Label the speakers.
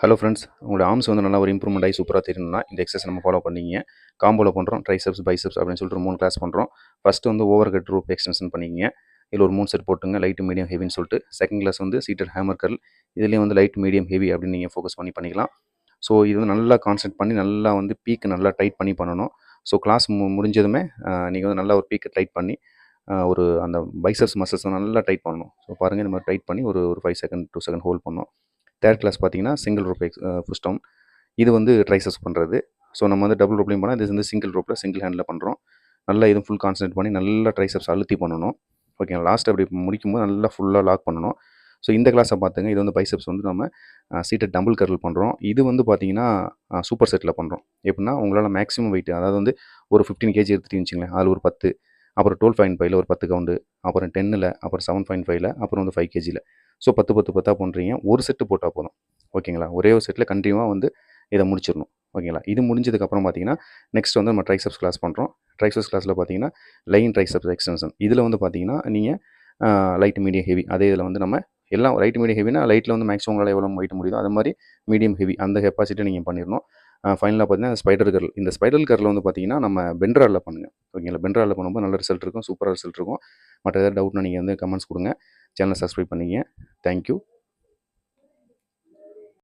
Speaker 1: Hello friends உங்களோட arms வந்து நல்லா ஒரு இம்ப்ரூவ்மெண்ட் ஆகி சூப்பராக தெரியணும்னா இந்த எக்ஸசைஸ் நம்ம ஃபாலோ பண்ணிக்கிங்க. காம்போவில் பண்ணுறோம் ட்ரைசப்ஸ் பைசெப்ஸ் அப்படின்னு சொல்லிட்டு மூணு கிளாஸ் பண்ணுறோம் ஃபஸ்ட்டு வந்து ஓவர் கட் ரூப் எக்ஸ்டென்ஷன் பண்ணிக்கிங்க. இதில் ஒரு மூணு செட் போட்டுங்க லைட் மீடியம் ஹெவின்னு சொல்லிட்டு. செகண்ட் கிளாஸ் வந்து சீட்டர் ஹேமர் கல் இதுலேயும் வந்து லைட் மீடியம் ஹெவி அப்படின்னு நீங்கள் ஃபோக்கஸ் பண்ணி பண்ணிக்கலாம். ஸோ இது வந்து நல்லா கான்சென்ட் பண்ணி நல்லா வந்து பீக் நல்லா டைட் பண்ணி பண்ணணும். ஸோ கிளாஸ் மு முடிஞ்சதுமே நீங்கள் வந்து நல்லா ஒரு பீக்கை டைட் பண்ணி ஒரு அந்த பைசப்ஸ் மசில்ஸ் நல்லா டைட் பண்ணணும். ஸோ பாருங்கள் இந்த மாதிரி டைட் பண்ணி ஒரு ஒரு five second two second hold பண்ணணும் தேர்ட் கிளாஸ் பார்த்தீங்கன்னா சிங்கிள் ரோப் எக்ஸ் இது வந்து ட்ரைசஸ் பண்ணுறது ஸோ நம்ம வந்து டபுள் ரோப்லையும் பண்ணால் இது வந்து சிங்கிள் ரோப்பில் சிங்கிள் ஹேண்டில் பண்ணுறோம் நல்லா இதுவும் ஃபுல் கான்சன்ட்ரேட் பண்ணி நல்லா ட்ரைசப்ஸ் அழுத்தி பண்ணணும். ஓகேங்களா லாஸ்ட் அப்படி முடிக்கும் போது நல்லா ஃபுல்லாக லாக் பண்ணணும். ஸோ இந்த கிளாஸை பார்த்துங்க. இது வந்து பைசப்ஸ் வந்து நம்ம சீட்டை டபுள் கர்ல் பண்ணுறோம் இது வந்து பார்த்தீங்கன்னா சூப்பர் செட்டில் பண்ணுறோம் எப்படின்னா உங்களால் மேக்ஸிமம் வெயிட் அதாவது வந்து ஒரு ஃபிஃப்டீன் கேஜி எடுத்துகிட்டு வச்சுங்களேன் அதில் ஒரு பத்து அப்புறம் டுவெல் பாயிண்ட் ஃபைவ்ல ஒரு பத்து கவுண்டு அப்புறம் டென்னில் அப்புறம் செவன் பாயிண்ட் ஃபைவ்ல அப்புறம் வந்து ஃபைவ் கேஜியில் ஸோ பத்து பத்து பத்தாக பண்ணுறீங்க ஒரு செட்டு போட்டால் போதும். ஓகேங்களா ஒரே ஒரு செட்டில் கண்டினியூவாக வந்து இதை முடிச்சிடணும். ஓகேங்களா இது முடிஞ்சதுக்கப்புறம் பார்த்தீங்கன்னா நெக்ஸ்ட் வந்து நம்ம ட்ரைசப்ஸ் கிளாஸ் பண்ணுறோம் ட்ரைசப்ஸ் கிளாஸில் பார்த்தீங்கன்னா லைன் ட்ரைசப்ஸ் எக்ஸ்டென்ஷன் இதில் வந்து பார்த்தீங்கன்னா நீங்கள் லைட் மீடியம் ஹெவி அதே இதில் வந்து நம்ம எல்லாம் லைட் மீடியம் ஹெவினா லைட்டில் வந்து மேக்ஸிமம் உங்களால் எவ்வளோ போயிட்டு முடியுதோ அது மாதிரி மீடியம் ஹெவி அந்த கெப்பாசிட்டி நீங்கள் பண்ணிடணும். ஃபைனலாக பார்த்தீங்கன்னா ஸ்பைடர் கர்ல் இந்த ஸ்பைடர் கர்ல வந்து பார்த்தீங்கன்னா நம்ம பென்ட்ராலில் பண்ணுங்கள் ஓகேங்களா பென்ட்ராலில் பண்ணும்போது நல்ல ரிசல்ட் இருக்கும் சூப்பராக ரிசல்ட் இருக்கும். மற்ற ஏதாவது டவுட்னா நீங்கள் வந்து கமெண்ட்ஸ் கொடுங்க. சேனலை சப்ஸ்கிரைப் பண்ணிங்க. Thank you.